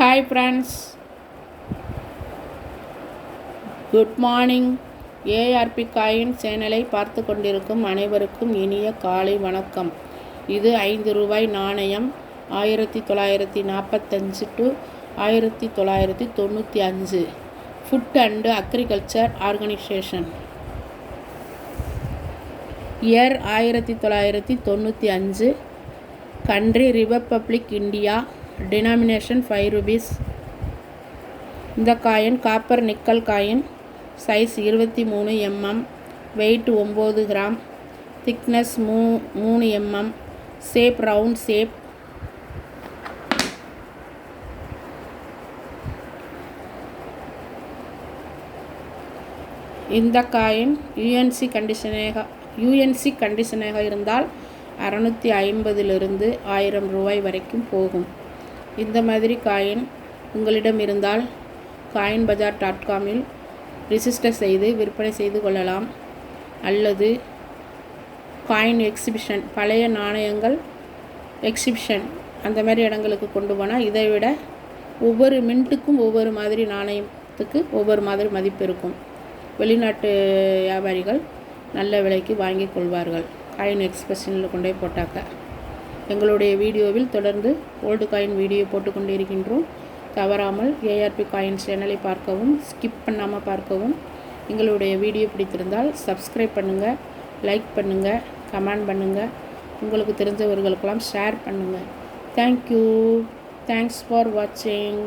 Hi friends good morning ARP coin சேனலை பார்த்து கொண்டிருக்கும் அனைவருக்கும் இனிய காலை வணக்கம். இது ஐந்து ரூபாய் நாணயம் ஆயிரத்தி தொள்ளாயிரத்தி நாற்பத்தஞ்சு டு ஆயிரத்தி தொள்ளாயிரத்தி தொண்ணூற்றி அஞ்சு. Food and agriculture organisation year ஆயிரத்தி தொள்ளாயிரத்தி தொண்ணூற்றி அஞ்சு. Country republic India denomination five rupees இந்த coin copper nickel coin size இருபத்தி மூணு எம்எம் வெயிட் ஒம்பது கிராம் திக்னஸ் மூ மூணு எம்எம் ஷேப் ரவுண்ட் ஷேப் இந்த காயின் யூஎன்சி கண்டிஷனாக யூஎன்சி கண்டிஷனாக இருந்தால் அறநூற்றி ஐம்பதிலிருந்து ஆயிரம் ரூபாய் வரைக்கும் போகும். இந்த மாதிரி காயின் உங்களிடம் இருந்தால் காயின் பஜார் டாட் காமில் ரிஜிஸ்டர் செய்து விற்பனை செய்து கொள்ளலாம். அல்லது காயின் எக்ஸிபிஷன் பழைய நாணயங்கள் எக்ஸிபிஷன் அந்த மாதிரி இடங்களுக்கு கொண்டு போனால் இதை விட ஒவ்வொரு மின்ட்டுக்கும் ஒவ்வொரு மாதிரி நாணயத்துக்கு ஒவ்வொரு மாதிரி மதிப்பு இருக்கும். வெளிநாட்டு வியாபாரிகள் நல்ல விலைக்கு வாங்கி கொள்வார்கள். காயின் எக்ஸ்பிரஷனில் கொண்டு போய் போட்டாக்க. எங்களுடைய வீடியோவில் தொடர்ந்து ஓல்டு காயின் வீடியோ போட்டுக்கொண்டு இருக்கின்றோம் தவறாமல் ஏஆர்பி காயின் சேனலை பார்க்கவும் ஸ்கிப் பண்ணாமல் பார்க்கவும். எங்களுடைய வீடியோ பிடித்திருந்தால் சப்ஸ்கிரைப் பண்ணுங்கள் லைக் பண்ணுங்கள் கமெண்ட் பண்ணுங்கள் உங்களுக்கு தெரிஞ்சவர்களுக்கெல்லாம் ஷேர் பண்ணுங்கள் தேங்க்யூ தேங்க்ஸ் ஃபார் வாட்சிங்